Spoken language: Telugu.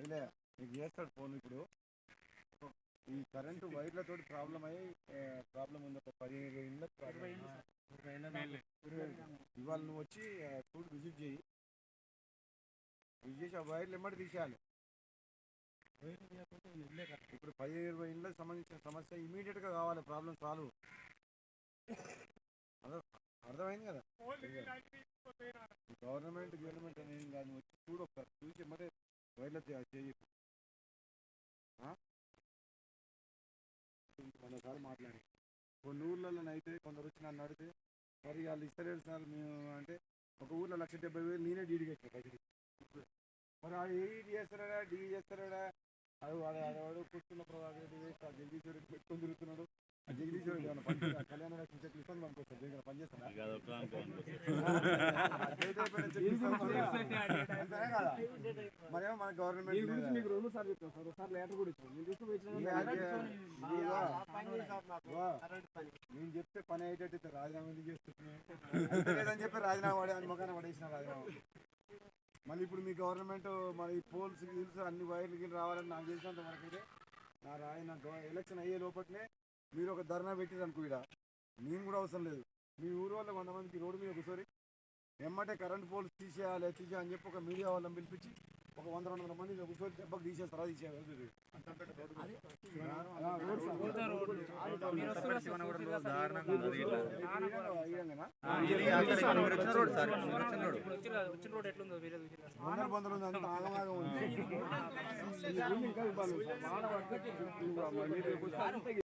చేస్తాడు ఫోన్ ఇప్పుడు. ఈ కరెంటు వైర్లతో ప్రాబ్లం అయ్యి ప్రాబ్లం ఉంది ఒక పదిహేను ప్రాబ్లం ఇవాళ నువ్వు వచ్చి చూడు విజిట్ చేయి. విజిట్ చేసి ఆ వైర్లు ఎమ్మటి తీసేయాలి. ఇప్పుడు పదిహేను ఇరవై ఇళ్ళకి సంబంధించిన సమస్య ఇమీడియట్గా కావాలి ప్రాబ్లం సాల్వ్. అర్థమైంది కదా? గవర్నమెంట్ గవర్నమెంట్ అనేది కాదు వచ్చి చూడు ఒకసారి చూసి మరి వైర్లు చేయి వందసార్లు మాట్లాడి కొన్ని ఊర్లలో అయితే కొందరు వచ్చి నన్ను అడిగితే మరి వాళ్ళు ఇస్తలేరు సార్ మేము అంటే ఒక ఊర్లో లక్ష డెబ్బై వేలు నేనే డీడీకి వచ్చాను పైకి మరి ఆ ఏఈడి చేస్తారా డీ చేస్తారా అది వాడు వాడు కూర్చున్న ప్రభావం ఆ పెట్టుకొని తిరుగుతున్నాడు మరేమో మన గవర్నమెంట్ లేదా? మీకు రెండు సార్లు చెప్పాను సార్ ఒకసారి లేటర్ కూడా ఇచ్చాను నేను తీసుకుపోయి ఈ నేను చెప్తే పని అయ్యేటట్టు రాజీనామా ఎందుకు చేస్తున్నాను చెప్పి రాజీనామా పడే అని మొక్కన పడేసిన రాజీనామా మళ్ళీ ఇప్పుడు మీ గవర్నమెంట్ మరి పోల్స్ గిల్స్ అన్ని వైర్లు గిల్ రావాలని నాకు చేసినంత వరకు అయితే నా రాయి నా ఎలక్షన్ అయ్యే లోపలనే మీరు ఒక ధర్నా పెట్టిరు అనుకో ఇక్కడ నేను కూడా అవసరం లేదు మీ ఊరు వాళ్ళ వంద మందికి రోడ్డు మీద ఒకసారి ఎమ్మటే కరెంట్ పోల్స్ తీసేయాలి తీసేయాలి అని చెప్పి ఒక మీడియా వాళ్ళని పిలిపించి ఒక వంద రెండు వందల మంది ఒకసారి దెబ్బకు తీసేస్తారా తీసేయాలి.